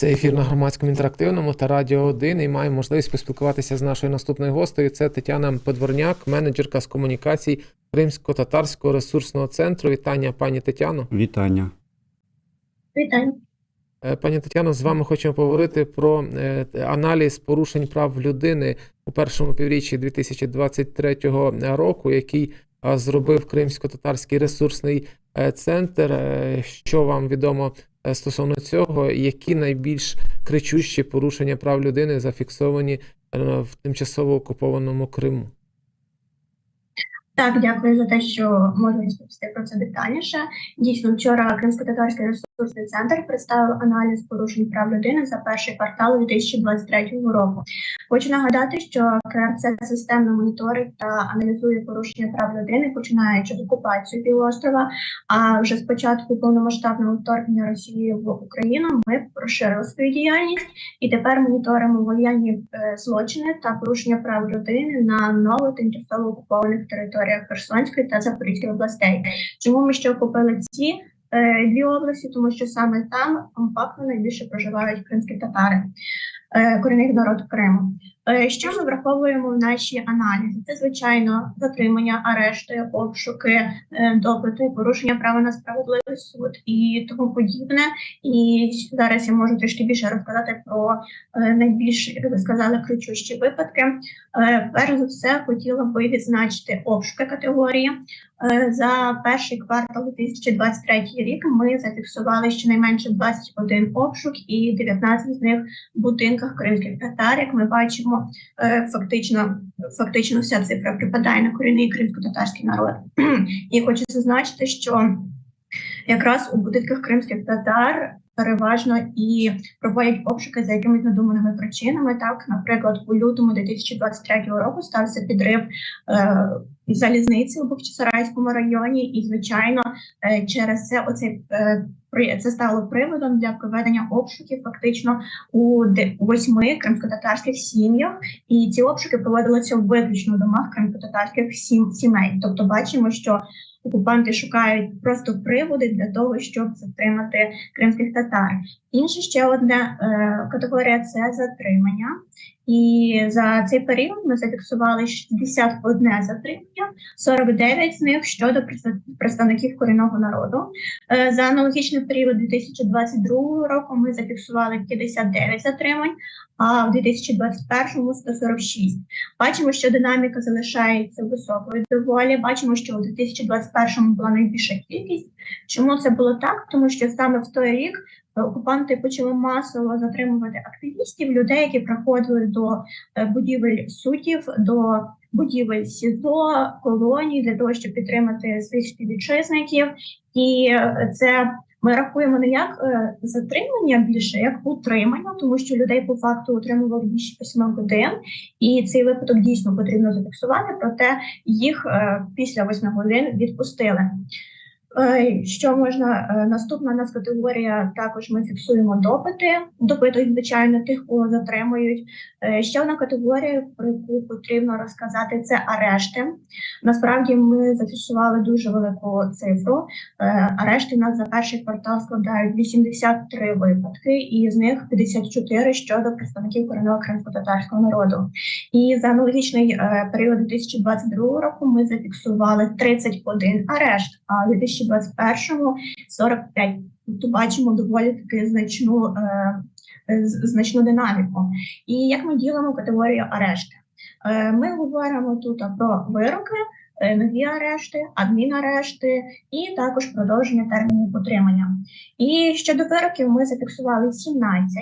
Це ефір на громадському інтерактивному та радіо 1 і маємо можливість поспілкуватися з нашою наступною гостею. Це Тетяна Подворняк, менеджерка з комунікацій Кримсько-татарського ресурсного центру. Вітання, пані Тетяно. Вітання. Вітаю. Е, Пані Тетяно, з вами хочемо поговорити про е, аналіз порушень прав людини у першому півріччі 2023 року, який зробив Кримсько-татарський ресурсний е, центр. Е, Що вам відомо е, стосовно цього? Які найбільш кричущі порушення прав людини зафіксовані в тимчасово окупованому Криму? Так, дякую за те, що можу розповісти про це детальніше. Дійсно, вчора Кримсько-татарський ресурсний центр представив аналіз порушень прав людини за перший квартал 2023 року. Хочу нагадати, що КРЦ системно моніторить та аналізує порушення прав людини, починаючи з окупації півострова. А вже з початку повномасштабного вторгнення Росії в Україну ми розширили свою діяльність і тепер моніторимо воєнні е, злочини та порушення прав людини на ново тимчасово окупованих територіях Херсонської та Запорізької областей. Чому ми ще охопили ці дві області? Тому що саме там компактно найбільше проживають кримські татари, корінних народ Криму. Е, Що ми враховуємо в нашій аналізі? Це звичайно затримання, арешти, обшуки, е, допити, порушення права на справедливий суд і тому подібне. І зараз я можу трішки більше розказати про е, найбільш, як ви сказали, кричущі випадки. Перш за все, хотіла би відзначити обшуки категорії. За перший квартал 2023 рік ми зафіксували щонайменше 21 обшук і 19 з них в будинках кримських татар. Як ми бачимо, е, фактично, фактично вся цифра припадає на корінний кримсько-татарський народ. І хочу зазначити, що якраз у будинках кримських татар переважно і проводять обшуки за якимись надуманими причинами. Так, наприклад, у лютому 2023 року стався підрив е, залізниці у Бахчисарайському районі, і звичайно, е, через це оцей е, це стало приводом для проведення обшуків фактично у восьми кримськотатарських сім'ях, і ці обшуки проводилися виключно в домах кримськотатарських сім сімей. Тобто, бачимо, що окупанти шукають просто приводи для того, щоб затримати кримських татар. Інше ще одна е, категорія це затримання. І за цей період ми зафіксували 61 затримання, 49 з них щодо представ- представників корінного народу. Е, За аналогічний період 2022 року ми зафіксували 59 затримань, а в 2021 – 146. Бачимо, що динаміка залишається високою доволі. Бачимо, що у 2021 була найбільша кількість. Чому це було так? Тому що саме в той рік е, окупанти почали масово затримувати активістів, людей, які приходили до е, будівель суддів, до будівель СІЗО, колоній для того, щоб підтримати своїх співвітчизників. І е, це ми рахуємо не як е, затримання більше, як утримання, тому що людей по факту утримували більше 8 годин, і цей випадок дійсно потрібно зафіксувати, проте їх е, після 8 годин відпустили. Е, що можна е, наступна у нас категорія? Також ми фіксуємо допити, допитують звичайно тих, кого затримують. Е, ще одна категорія, про яку потрібно розказати, це арешти. Насправді ми зафіксували дуже велику цифру. Арешти у нас за перший квартал складають 83 випадки, і з них 54 щодо представників корінного кримсько-татарського народу. І за аналогічний період 2022 року ми зафіксували 31 арешт. А 2000 2021-му 45. Тобто бачимо доволі таки значну е, значну динаміку. І як ми ділимо категорію арешти? Е, ми говоримо тут про вироки. Е, нові арешти, адмінарешти і також продовження термінів утримання. І щодо вироків ми зафіксували 17,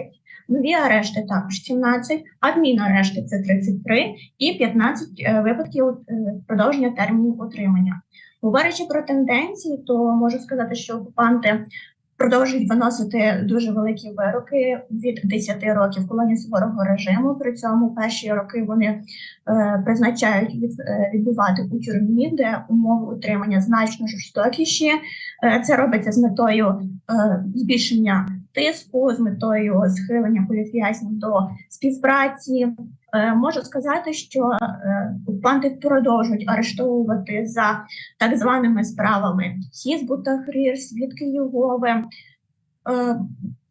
нові арешти також 17, адмінарешти це 33 і 15 е, випадків е, продовження термінів утримання. Говорячи про тенденції, то можу сказати, що окупанти продовжують виносити дуже великі вироки від 10 років колонії суворого режиму. При цьому перші роки вони е, призначають від, е, відбувати у тюрмі, де умови утримання значно жорстокіші. Е, це робиться з метою е, збільшення тиску, з метою схилення політв'язнів до співпраці. Е, можу сказати, що е, окупанти продовжують арештовувати за так званими справами Хізбу Тахрір, свідки Єгови. Е,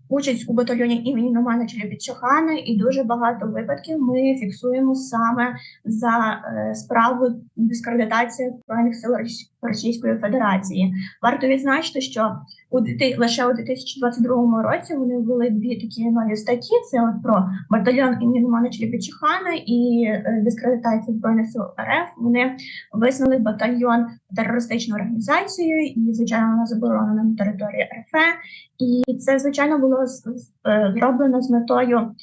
участь у батальйоні імені Номана Челябідчахана, і дуже багато випадків ми фіксуємо саме за е, справу дискредитації збройних сил Російської Федерації. Варто відзначити, що у лише у 2022 році вони ввели дві такі нові статті: це от про батальйон імені Номана Челябідчахана і е, дискредитацію збройних сил РФ. Вони визнали батальйон терористичною організацією, і звичайно вона заборонена на території РФ. І це звичайно було е, зроблено з метою,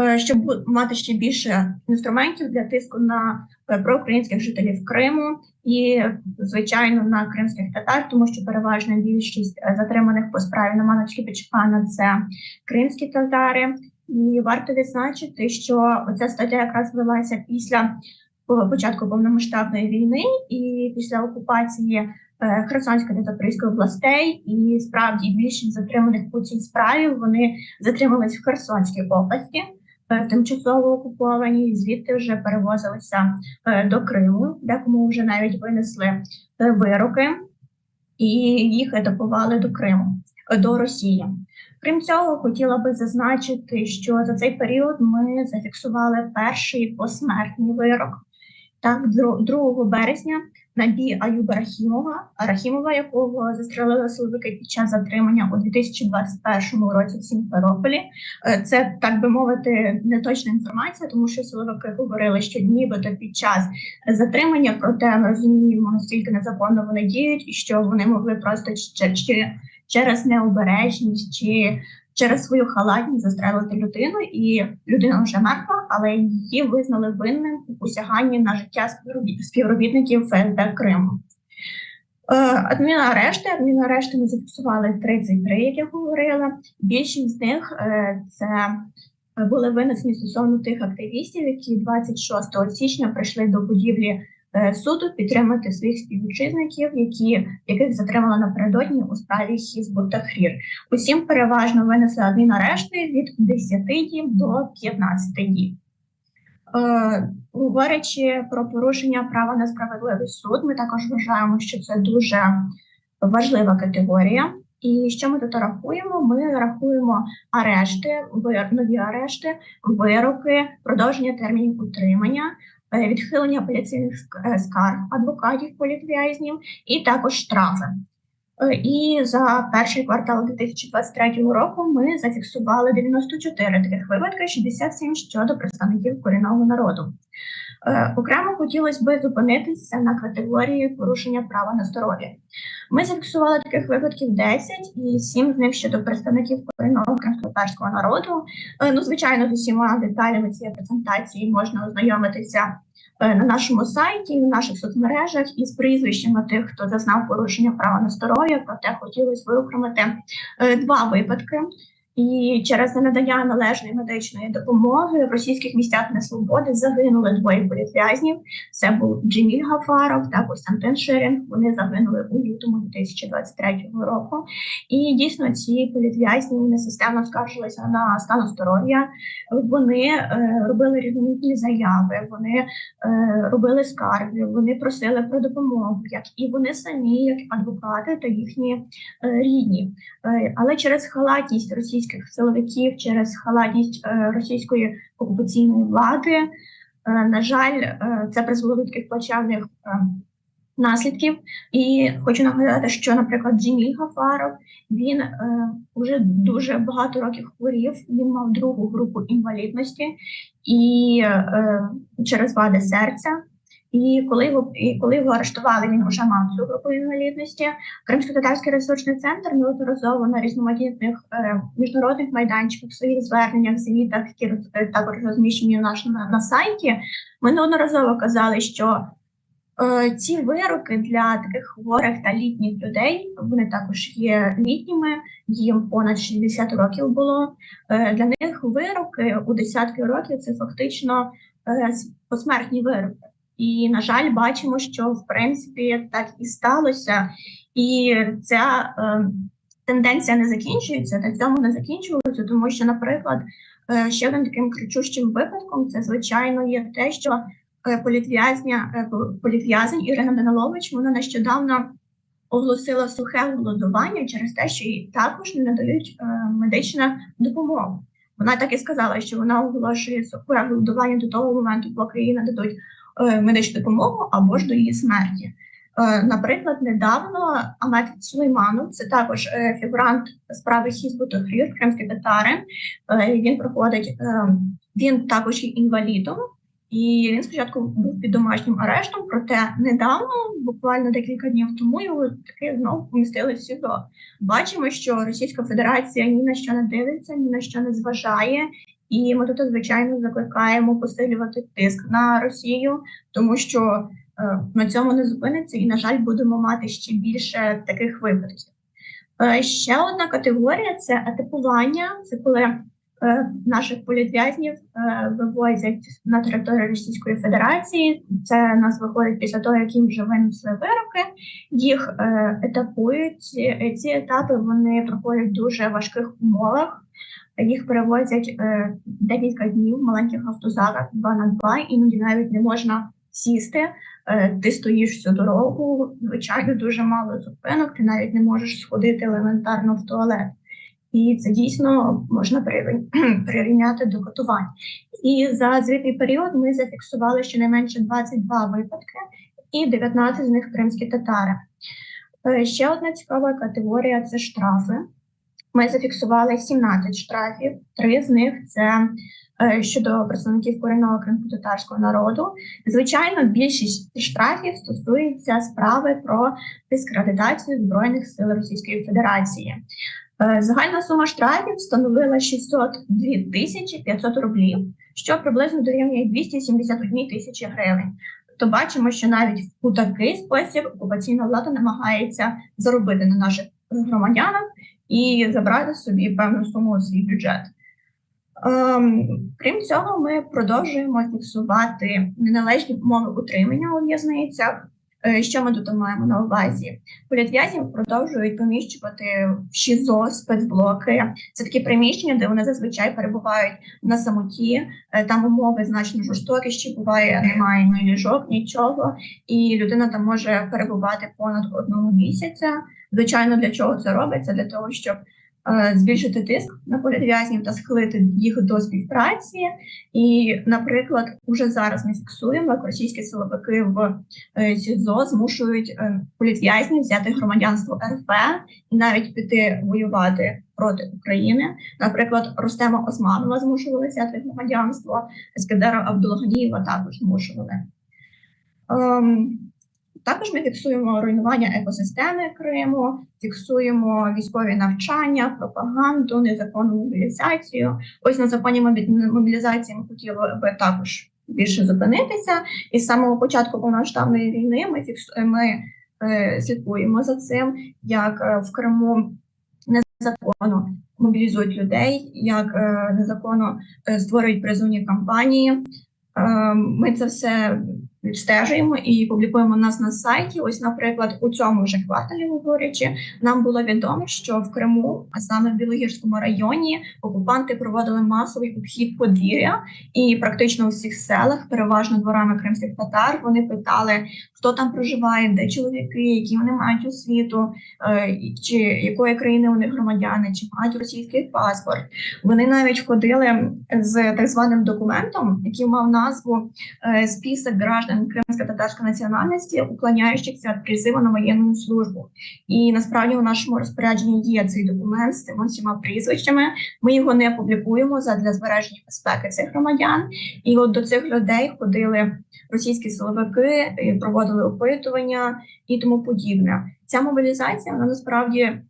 е, щоб мати ще більше інструментів для тиску на е, проукраїнських жителів Криму і, звичайно, на кримських татар, тому що переважна більшість е, затриманих по справі на Маночки Печкана це кримські татари. І варто відзначити, що ця стаття якраз велася після по- початку повномасштабної війни і після окупації е, Херсонської та Запорізької областей, і справді більшість затриманих по цій справі вони затримались в Херсонській області, тимчасово окуповані, звідти вже перевозилися е, до Криму, декому вже навіть винесли е, вироки, і їх етапували до Криму, е, до Росії. Крім цього, хотіла би зазначити, що за цей період ми зафіксували перший посмертний вирок. Так, дру- 2 березня Набі Аюба Рахімова, Рахімова, якого застрелили силовики під час затримання у 2021 році в Сімферополі. Е, Це так би мовити неточна інформація, тому що силовики говорили, що нібито під час затримання, проте ми розуміємо, наскільки незаконно вони діють, і що вони могли просто через необережність чи через свою халатність застрелити людину, і людина вже мертва, але її визнали винним у посяганні на життя співробіт- співробітників ФСБ Криму. Е, Адмінарешти, адмінарешти ми зафіксували 33, як я говорила. Більшість з них е, це е, були винесені стосовно тих активістів, які 26 січня прийшли до будівлі суду підтримати своїх співвітчизників, які яких затримали напередодні у справі Хізбут Тахрір. Усім переважно винесли адмінарешти від 10 діб до 15 діб. Е, говорячи про порушення права на справедливий суд, ми також вважаємо, що це дуже важлива категорія. І що ми тут рахуємо? Ми рахуємо арешти, нові арешти, вироки, продовження термінів утримання, е, відхилення апеляційних е, скарг адвокатів політв'язнів і також штрафи. Е, І за перший квартал 2023 року ми зафіксували 94 таких випадки, 67 щодо представників корінного народу. Е, Окремо хотілося би зупинитися на категорії порушення права на здоров'я. Ми зафіксували таких випадків 10, і 7 з них щодо представників корінного кримськотатарського народу. Е, Ну, звичайно, з усіма деталями цієї презентації можна ознайомитися е, на нашому сайті, в наших соцмережах із прізвищами тих, хто зазнав порушення права на здоров'я. Проте хотілося виокремити два випадки. І через ненадання належної медичної допомоги в російських місцях несвободи загинули двоє політв'язнів. Це був Джеміль Гафаров та Костянтин Ширин. Вони загинули у лютому 2023 року. І дійсно ці політв'язні вони системно скаржилися на стан здоров'я. Вони е, робили різноманітні заяви, вони е, робили скарги, вони просили про допомогу, як і вони самі, як адвокати та їхні е, рідні. Е, Але через халатність російських силовиків, через халатність е, російської окупаційної влади, е, на жаль, е, це призвело до таких плачевних наслідків. І хочу нагадати, що, наприклад, Джеміль Гафаров він вже дуже багато років хворів. Він мав другу групу інвалідності і через вади серця. І коли його і коли його арештували, він вже мав цю групу інвалідності. Кримсько-татарський ресурсний центр неодноразово на різноманітних е, міжнародних майданчиках, своїх зверненнях, звітах, які е, також розміщені у нас на, на сайті. Ми неодноразово казали, що е, ці вироки для таких хворих та літніх людей вони також є літніми, їм понад 60 років було. Е, для них вироки у десятки років це фактично е, посмертні вироки. І, на жаль, бачимо, що в принципі так і сталося, і ця е, тенденція не закінчується, на цьому не закінчується, тому що, наприклад, е, ще одним таким кричущим випадком це звичайно є те, що е, політв'язня е, політв'язень Ірина Данилович вона нещодавно оголосила сухе голодування через те, що їй також не надають е, медичну допомогу. Вона так і сказала, що вона оголошує сухе голодування до того моменту, поки їй нададуть медичну допомогу або ж до її смерті. Е, Наприклад, недавно Амет Сулейманов, це також е, фігурант справи Хізбу Тохрір, кримські татари. Е, Він проходить, е, він також є інвалідом, і він спочатку був під домашнім арештом, проте недавно, буквально декілька днів тому, його таки знову помістили в СІЗО. Бачимо, що Російська Федерація ні на що не дивиться, ні на що не зважає. І ми тут, звичайно, закликаємо посилювати тиск на Росію, тому що е, на цьому не зупиниться, і, на жаль, будемо мати ще більше таких випадків. Е, ще одна категорія це атипування. Це коли е, наших політв'язнів вивозять на територію Російської Федерації. Це нас виходить після того, як їм вже винесли вироки. Їх етапують. Ці етапи вони проходять в дуже важких умовах. Їх перевозять е, декілька днів в маленьких автозаках, два на два, іноді навіть не можна сісти. Е, ти стоїш всю дорогу, звичайно, дуже мало зупинок, ти навіть не можеш сходити елементарно в туалет. І це дійсно можна прирівняти до катувань. І за звітний період ми зафіксували щонайменше 22 випадки, і 19 з них кримські татари. Е, Ще одна цікава категорія це штрафи. Ми зафіксували 17 штрафів, три з них це е, щодо представників корінного кримськотатарського народу. Звичайно, більшість штрафів стосується справи про дискредитацію Збройних сил Російської Федерації. Е, Загальна сума штрафів становила 602 тисячі 500 рублів, що приблизно дорівнює 271 тисячі гривень. То бачимо, що навіть у такий спосіб окупаційна влада намагається заробити на наших громадянах і забрати собі певну суму у свій бюджет. Ем, крім цього, ми продовжуємо фіксувати неналежні умови утримання у в'язницях. Е, Що ми тут маємо на увазі? Політв'язнів продовжують поміщувати в ШІЗО спецблоки. Це такі приміщення, де вони зазвичай перебувають на самоті. Е, Там умови значно жорстокіші, буває немає ні ліжок, нічого, і людина там може перебувати понад одного місяця. Звичайно, для чого це робиться? Для того, щоб збільшити тиск на політв'язнів та схилити їх до співпраці. І, наприклад, уже зараз ми фіксуємо, як російські силовики в е, СІЗО змушують е, політв'язнів взяти громадянство РФ і навіть піти воювати проти України. Наприклад, Рустема Османова змушували взяти громадянство, Ескедера Абдулганієва також змушували. Ем, також ми фіксуємо руйнування екосистеми Криму, фіксуємо військові навчання, пропаганду, незаконну мобілізацію. Ось на законі мобілізації ми хотіли би також більше зупинитися. І з самого початку повномасштабної війни ми фіксу- ми е, слідкуємо за цим, як е, в Криму незаконно мобілізують людей, як е, незаконно е, створюють призовні кампанії. Е, Ми це все відстежуємо і публікуємо нас на сайті. Ось, наприклад, у цьому вже кварталі говорячи, нам було відомо, що в Криму, а саме в Білогірському районі, окупанти проводили масовий обхід подвір'я, і практично у всіх селах, переважно дворами кримських татар, вони питали, хто там проживає, де чоловіки, які вони мають освіту, е, чи якої країни вони громадяни, чи мають російський паспорт. Вони навіть ходили з так званим документом, який мав назву е, список граждан кримсько-татарської національності, уклоняючихся від призиву на воєнну службу. І насправді у нашому розпорядженні є цей документ з цими всіма прізвищами. Ми його не публікуємо задля збереження безпеки цих громадян. І от до цих людей ходили російські силовики, проводили опитування і тому подібне. Ця мобілізація вона насправді е,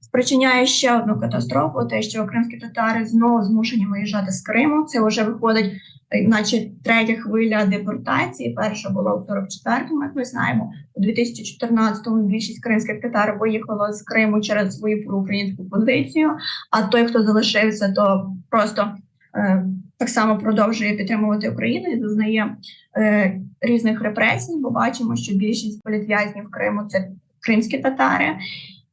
спричиняє ще одну катастрофу: те, що кримські татари знову змушені виїжджати з Криму. Це вже виходить, наче третя хвиля депортації. Перша була у 44-му, як ми знаємо. У 2014-му більшість кримських татар виїхало з Криму через свою проукраїнську позицію. А той, хто залишився, то просто е, так само продовжує підтримувати Україну і зазнає е, різних репресій. Бо бачимо, що більшість політв'язнів Криму це кримські татари.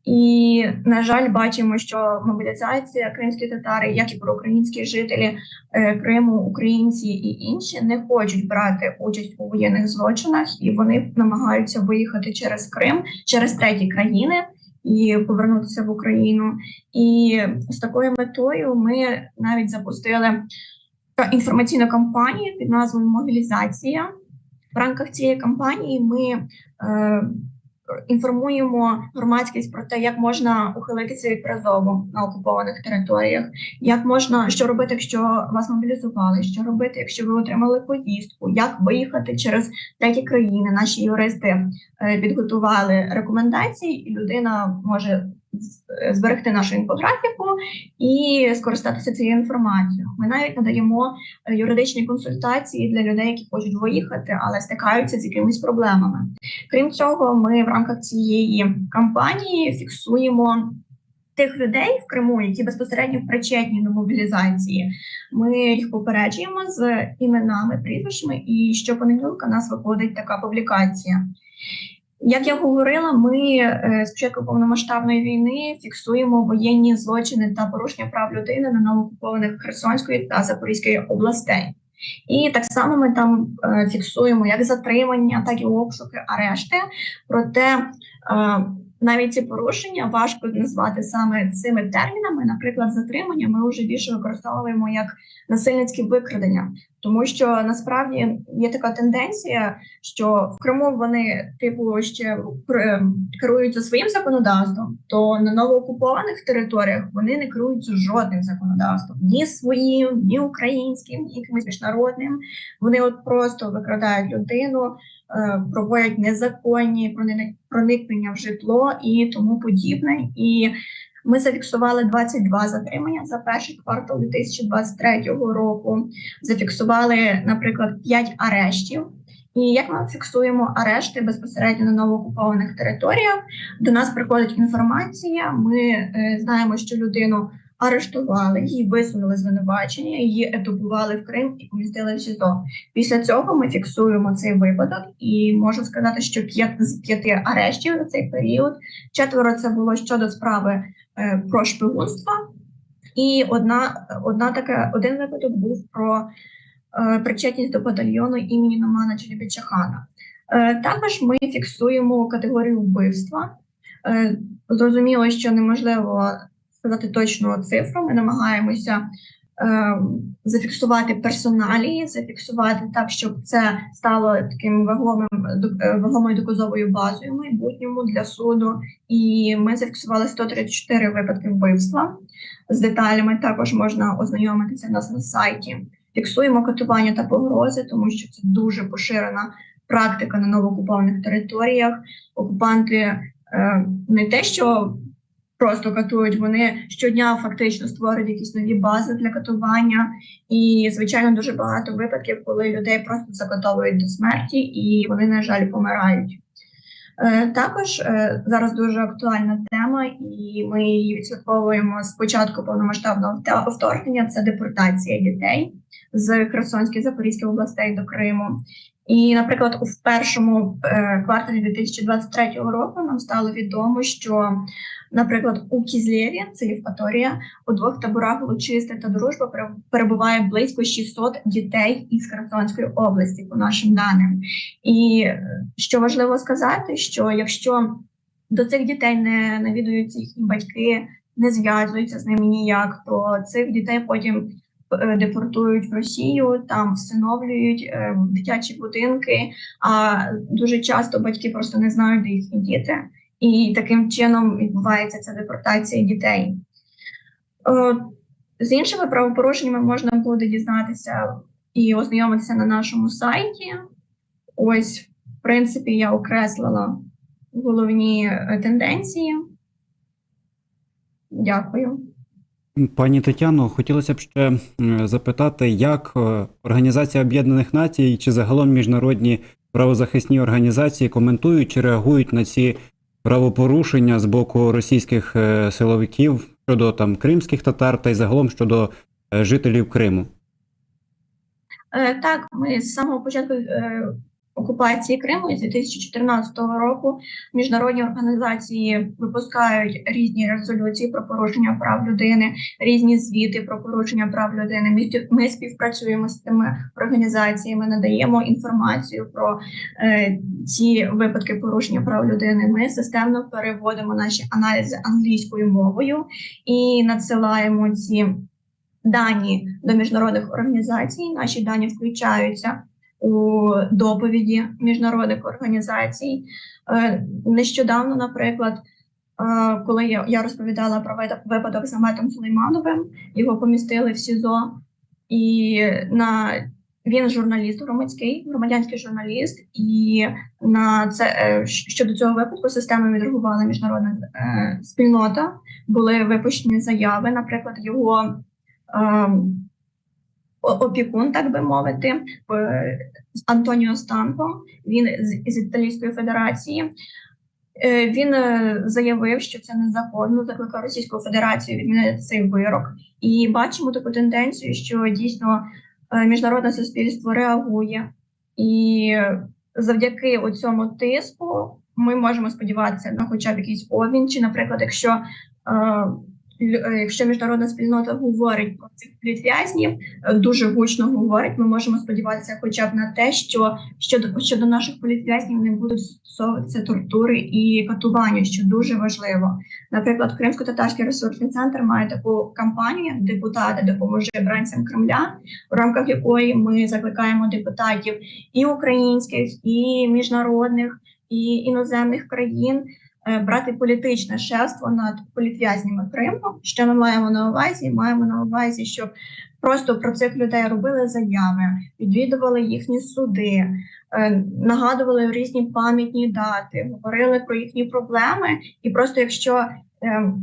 І, на жаль, бачимо, що мобілізація кримські татари, як і проукраїнські жителі е, Криму, українці і інші не хочуть брати участь у воєнних злочинах, і вони намагаються виїхати через Крим, через треті країни і повернутися в Україну. І з такою метою ми навіть запустили інформаційну кампанію під назвою Мобілізація. В рамках цієї кампанії ми е, інформуємо громадськість про те, як можна ухилитися від призову на окупованих територіях, як можна що робити, якщо вас мобілізували, що робити, якщо ви отримали поїздку, як виїхати через треті країни. Наші юристи е, підготували рекомендації, і людина може зберегти нашу інфографіку і скористатися цією інформацією. Ми навіть надаємо е, юридичні консультації для людей, які хочуть виїхати, але стикаються з якимись проблемами. Крім цього, ми в рамках цієї кампанії фіксуємо тих людей в Криму, які безпосередньо причетні до мобілізації. Ми їх попереджуємо з іменами, прізвищами, і щопонеділка у нас виходить така публікація. Як я говорила, ми е, з початку повномасштабної війни фіксуємо воєнні злочини та порушення прав людини на новоокупованих Херсонської та Запорізької областей. І так само ми там е, фіксуємо як затримання, так і обшуки, арешти. Проте е, навіть ці порушення важко назвати саме цими термінами. Наприклад, затримання ми вже більше використовуємо як насильницькі викрадення, тому що насправді є така тенденція, що в Криму вони типу ще кер- керуються своїм законодавством, то на новоокупованих територіях вони не керуються жодним законодавством, ні своїм, ні українським, ні якимось міжнародним. Вони от просто викрадають людину, е, проводять незаконні прони- проникнення в житло і тому подібне. І ми зафіксували 22 затримання за перший квартал 2023 року. Зафіксували, наприклад, 5 арештів. І як ми фіксуємо арешти безпосередньо на новоокупованих територіях? До нас приходить інформація. Ми е, знаємо, що людину арештували, їй висунули звинувачення, її етапували в Крим і помістили в СІЗО. Після цього ми фіксуємо цей випадок, і можу сказати, що п'ять з п'яти арештів за цей період четверо це було щодо справи е, про шпигунство, і одна, одна така один випадок був про е, причетність до батальйону імені Номана Челібічахана. Е, також ми фіксуємо категорію вбивства. Е, зрозуміло, що неможливо сказати точну цифру. Ми намагаємося е, зафіксувати персоналії, зафіксувати так, щоб це стало таким вагомим е, вагомою доказовою базою в майбутньому для суду. І ми зафіксували 134 випадки вбивства. З деталями також можна ознайомитися нас на сайті. Фіксуємо катування та погрози, тому що це дуже поширена практика на новоокупованих територіях. Окупанти е, не те, що просто катують, вони щодня фактично створюють якісь нові бази для катування. І, звичайно, дуже багато випадків, коли людей просто закатовують до смерті, і вони, на жаль, помирають. Е, Також е, зараз дуже актуальна тема, і ми її відслідковуємо з початку повномасштабного вторгнення. Це депортація дітей з Херсонської Запорізької областей до Криму. І, наприклад, у першому е, кварталі 2023 року нам стало відомо, що, наприклад, у Кізлєві, це Євпаторія, у двох таборах Лучисте та Дружба перебуває близько 600 дітей із Херсонської області, по нашим даним. І що важливо сказати, що якщо до цих дітей не навідуються їхні батьки, не зв'язуються з ними ніяк, то цих дітей потім депортують в Росію, там всиновлюють е, дитячі будинки. А дуже часто батьки просто не знають, де їхні діти, і таким чином відбувається ця депортація дітей. Е, З іншими правопорушеннями можна буде дізнатися і ознайомитися на нашому сайті. Ось, в принципі, я окреслила головні е, тенденції. Дякую. Пані Тетяно, хотілося б ще запитати, як е, Організація Об'єднаних Націй чи загалом міжнародні правозахисні організації коментують чи реагують на ці правопорушення з боку російських е, силовиків щодо там кримських татар та й загалом щодо е, жителів Криму. Так, ми з самого початку окупації Криму з 2014 року міжнародні організації випускають різні резолюції про порушення прав людини, різні звіти про порушення прав людини. Ми, співпрацюємо з цими організаціями, надаємо інформацію про е, ці випадки порушення прав людини. Ми системно переводимо наші аналізи англійською мовою і надсилаємо ці дані до міжнародних організацій. Наші дані включаються у доповіді міжнародних організацій. Е, Нещодавно, наприклад, е, коли я, розповідала про випадок з Аметом Сулеймановим, його помістили в СІЗО, і на він журналіст громадський, громадянський журналіст, і на це е, щодо цього випадку системою відреагувала міжнародна спільнота. Були випущені заяви, наприклад, його ем, опікун, так би мовити, е, Антоніо Станко, він з, Італійської Федерації. Е, Він е, заявив, що це незаконно, закликав Російську Федерацію відмінити цей вирок. І бачимо таку тенденцію, що дійсно міжнародне суспільство реагує, і завдяки цьому тиску ми можемо сподіватися на хоча б якийсь обмін, чи, наприклад, якщо якщо міжнародна спільнота говорить про цих політв'язнів, е, дуже гучно говорить, ми можемо сподіватися хоча б на те, що щодо щодо наших політв'язнів не будуть застосовуватися тортури і катування, що дуже важливо. Наприклад, Кримсько-татарський ресурсний центр має таку кампанію Депутати допоможи бранцям Кремля, в рамках якої ми закликаємо депутатів і українських, і міжнародних, і іноземних країн е, брати політичне шефство над політв'язнями Криму. Що ми маємо на увазі? Маємо на увазі, щоб просто про цих людей робили заяви, відвідували їхні суди, е, нагадували різні пам'ятні дати, говорили про їхні проблеми. І просто якщо е,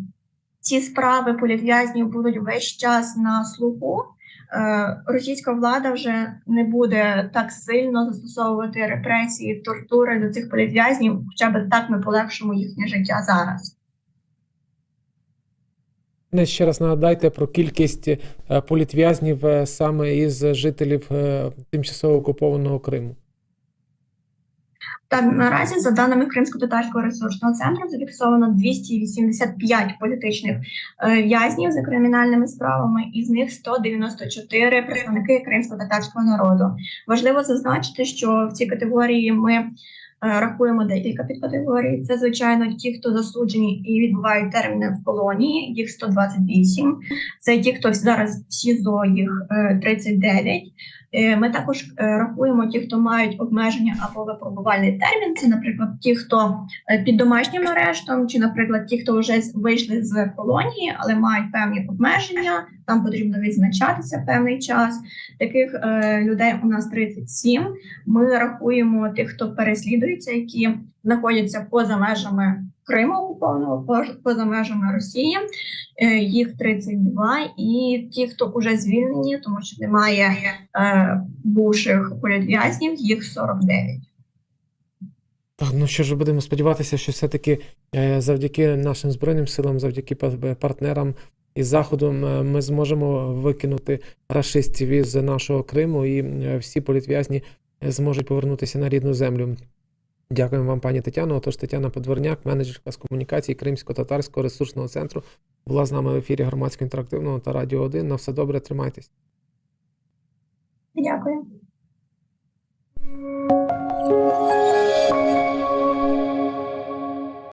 ці справи політв'язнів будуть весь час на слуху. Е, Російська влада вже не буде так сильно застосовувати репресії, тортури до цих політв'язнів, хоча б так ми полегшимо їхнє життя зараз. Не ще раз нагадайте про кількість е, політв'язнів е, саме із жителів тимчасово окупованого Криму. Так, наразі, за даними Кримсько-татарського ресурсного центру, зафіксовано 285 політичних е, в'язнів за кримінальними справами, із них 194 представники кримсько-татарського народу. Важливо зазначити, що в цій категорії ми е, рахуємо декілька підкатегорій. Це, звичайно, ті, хто засуджені і відбувають терміни в колонії, їх 128. Це ті, хто зараз в СІЗО, їх е, 39. Е, Ми також е, рахуємо ті, хто мають обмеження або випробувальний термін. Це, наприклад, ті, хто е, під домашнім арештом, чи, наприклад, ті, хто вже вийшли з колонії, але мають певні обмеження. Там потрібно відзначатися певний час. Таких людей у нас 37. Ми рахуємо тих, хто переслідується, які знаходяться поза межами Криму поза межами Росії. Е, Їх 32, і ті, хто вже звільнені, тому що немає е, бувших політв'язнів, їх 49. Так, ну що ж, будемо сподіватися, що все-таки е, завдяки нашим Збройним силам, завдяки партнерам із Заходу е, ми зможемо викинути рашистів із нашого Криму і всі політв'язні зможуть повернутися на рідну землю. Дякуємо вам, пані Тетяно. Отож, Тетяна Подворняк, менеджерка з комунікації Кримсько-татарського ресурсного центру, була з нами в ефірі громадського інтерактивного та Радіо 1. На все добре, тримайтесь. Дякую.